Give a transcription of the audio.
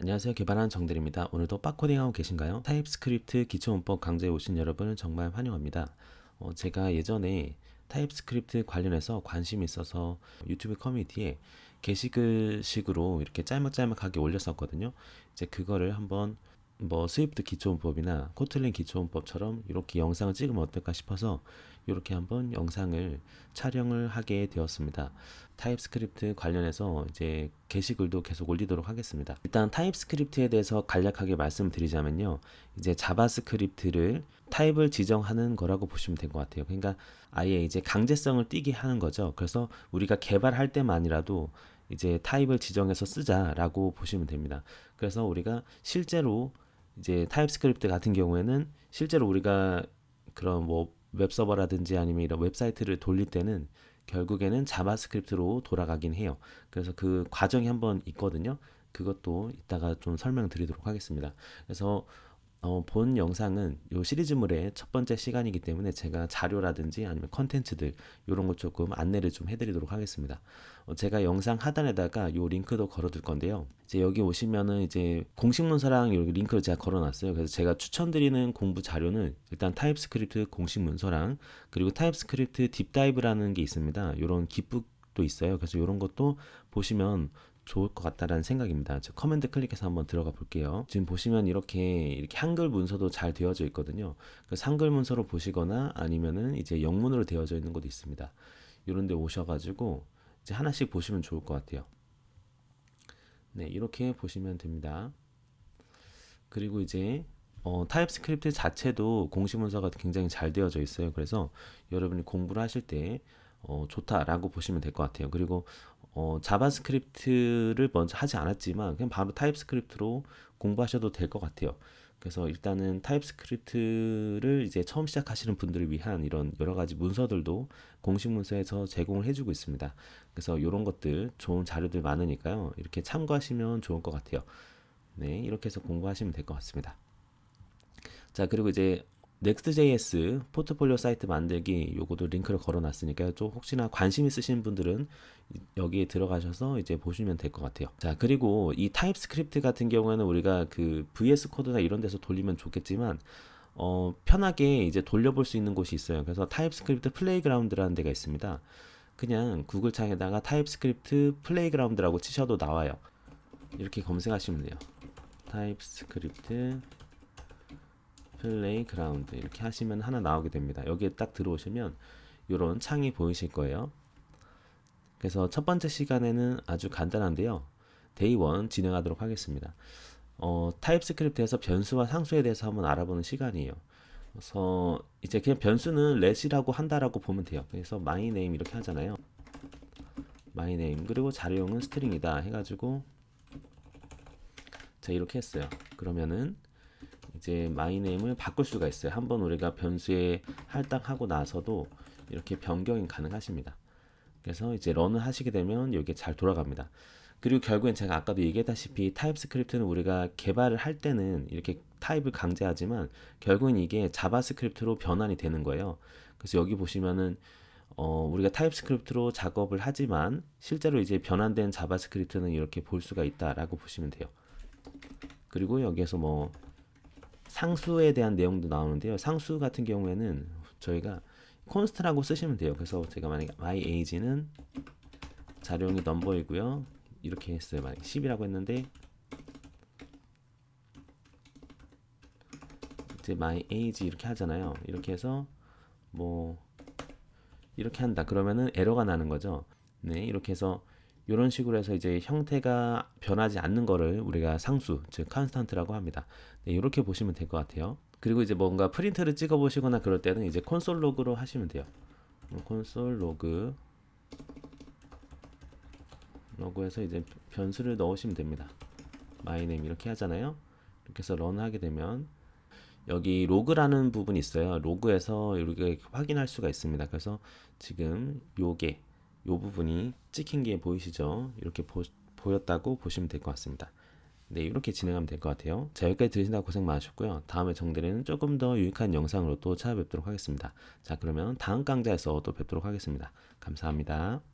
안녕하세요. 개발하는 정들입니다. 오늘도 빡코딩하고 계신가요? 타입스크립트 기초문법 강좌에 오신 여러분을 정말 환영합니다. 어, 제가 예전에 타입스크립트 관련해서 관심이 있어서 유튜브 커뮤니티에 게시글식으로 이렇게 짤막짤막하게 올렸었거든요. 이제 그거를 한번 뭐 스위프트 기초문법이나 코틀린 기초문법처럼 이렇게 영상을 찍으면 어떨까 싶어서 이렇게 한번 영상을 촬영을 하게 되었습니다. 타입스크립트 관련해서 이제 게시글도 계속 올리도록 하겠습니다. 일단 타입스크립트에 대해서 간략하게 말씀드리자면요. 이제 자바스크립트를 타입을 지정하는 거라고 보시면 될 것 같아요. 그러니까 아예 이제 강제성을 띠게 하는 거죠. 그래서 우리가 개발할 때만이라도 이제 타입을 지정해서 쓰자라고 보시면 됩니다. 그래서 우리가 실제로 이제 타입스크립트 같은 경우에는 실제로 우리가 그런 뭐 웹서버라든지 아니면 이런 웹사이트를 돌릴 때는 결국에는 자바스크립트로 돌아가긴 해요. 그래서 그 과정이 한번 있거든요. 그것도 이따가 좀 설명드리도록 하겠습니다. 그래서 어, 본 영상은 요 시리즈물의 첫 번째 시간이기 때문에 제가 자료라든지 아니면 컨텐츠들 이런 것 조금 안내를 좀 해드리도록 하겠습니다. 어, 제가 영상 하단에다가 요 링크도 걸어둘 건데요. 이제 여기 오시면은 이제 공식 문서랑 여기 링크를 제가 걸어놨어요. 그래서 제가 추천드리는 공부 자료는 일단 타입스크립트 공식 문서랑 그리고 타입스크립트 딥다이브라는 게 있습니다. 이런 기북도 있어요. 그래서 이런 것도 보시면 좋을 것 같다라는 생각입니다. 저 커맨드 클릭해서 한번 들어가 볼게요. 지금 보시면 이렇게 이렇게 한글 문서도 잘 되어져 있거든요. 그래서 한글 문서로 보시거나 아니면은 이제 영문으로 되어져 있는 것도 있습니다. 이런 데 오셔가지고 이제 하나씩 보시면 좋을 것 같아요. 네, 이렇게 보시면 됩니다. 그리고 이제 어, 타입스크립트 자체도 공식 문서가 굉장히 잘 되어져 있어요. 그래서 여러분이 공부를 하실 때 어, 좋다라고 보시면 될 것 같아요. 그리고 어, 자바스크립트를 먼저 하지 않았지만 그냥 바로 타입스크립트로 공부하셔도 될 것 같아요. 그래서 일단은 타입스크립트를 이제 처음 시작하시는 분들을 위한 이런 여러 가지 문서들도 공식 문서에서 제공을 해주고 있습니다. 그래서 이런 것들 좋은 자료들 많으니까요. 이렇게 참고하시면 좋을 것 같아요. 네, 이렇게 해서 공부하시면 될 것 같습니다. 자, 그리고 이제 Next.js 포트폴리오 사이트 만들기 요거도 링크를 걸어놨으니까요. 좀 혹시나 관심 있으신 분들은 여기에 들어가셔서 이제 보시면 될 것 같아요. 자 그리고 이 타입스크립트 같은 경우에는 우리가 그 VS 코드나 이런 데서 돌리면 좋겠지만 어, 편하게 이제 돌려볼 수 있는 곳이 있어요. 그래서 타입스크립트 플레이그라운드라는 데가 있습니다. 그냥 구글 창에다가 타입스크립트 플레이그라운드라고 치셔도 나와요. 이렇게 검색하시면 돼요. 타입스크립트 플레이 그라운드 이렇게 하시면 하나 나오게 됩니다. 여기에 딱 들어오시면 이런 창이 보이실 거예요. 그래서 첫 번째 시간에는 아주 간단한데요. 데이 1 진행하도록 하겠습니다. 어, 타입스크립트에서 변수와 상수에 대해서 한번 알아보는 시간이에요. 그래서 이제 그냥 변수는 let이라고 한다라고 보면 돼요. 그래서 my name 이렇게 하잖아요. my name 그리고 자료용은 스트링이다 해가지고 자 이렇게 했어요. 그러면은 이제 name을 바꿀 수가 있어요. 한번 우리가 변수에 할당하고 나서도 이렇게 변경이 가능하십니다. 그래서 이제 런을 하시게 되면 여기에 잘 돌아갑니다. 그리고 결국엔 제가 아까도 얘기했다시피 타입스크립트는 우리가 개발을 할 때는 이렇게 타입을 강제하지만 결국엔 이게 자바스크립트로 변환이 되는 거예요. 그래서 여기 보시면은 어, 우리가 타입스크립트로 작업을 하지만 실제로 이제 변환된 자바스크립트는 이렇게 볼 수가 있다라고 보시면 돼요. 그리고 여기에서 뭐 상수에 대한 내용도 나오는데요. 상수 같은 경우에는 저희가 콘스트라고 쓰시면 돼요. 그래서 제가 만약에 my age는 자료용이 넘버이고요. 이렇게 했어요. 만약에 10이라고 했는데 이제 my age 이렇게 하잖아요. 이렇게 해서 뭐 이렇게 한다. 그러면은 에러가 나는 거죠. 네, 이렇게 해서 이런 식으로 해서 이제 형태가 변하지 않는 거를 우리가 상수, 즉 컨스탄트라고 합니다. 네, 이렇게 보시면 될 것 같아요. 그리고 이제 뭔가 프린트를 찍어 보시거나 그럴 때는 이제 콘솔 로그로 하시면 돼요. 콘솔 로그 로그에서 이제 변수를 넣으시면 됩니다. name 이렇게 하잖아요. 이렇게 해서 런 하게 되면 여기 로그라는 부분이 있어요. 로그에서 이렇게 확인할 수가 있습니다. 그래서 지금 요게 요 부분이 찍힌 게 보이시죠? 이렇게 보, 보였다고 보시면 될 것 같습니다. 네, 이렇게 진행하면 될 것 같아요. 자, 여기까지 들으신다고 고생 많으셨고요. 다음에 정대리는 조금 더 유익한 영상으로 또 찾아뵙도록 하겠습니다. 자, 그러면 다음 강좌에서 또 뵙도록 하겠습니다. 감사합니다.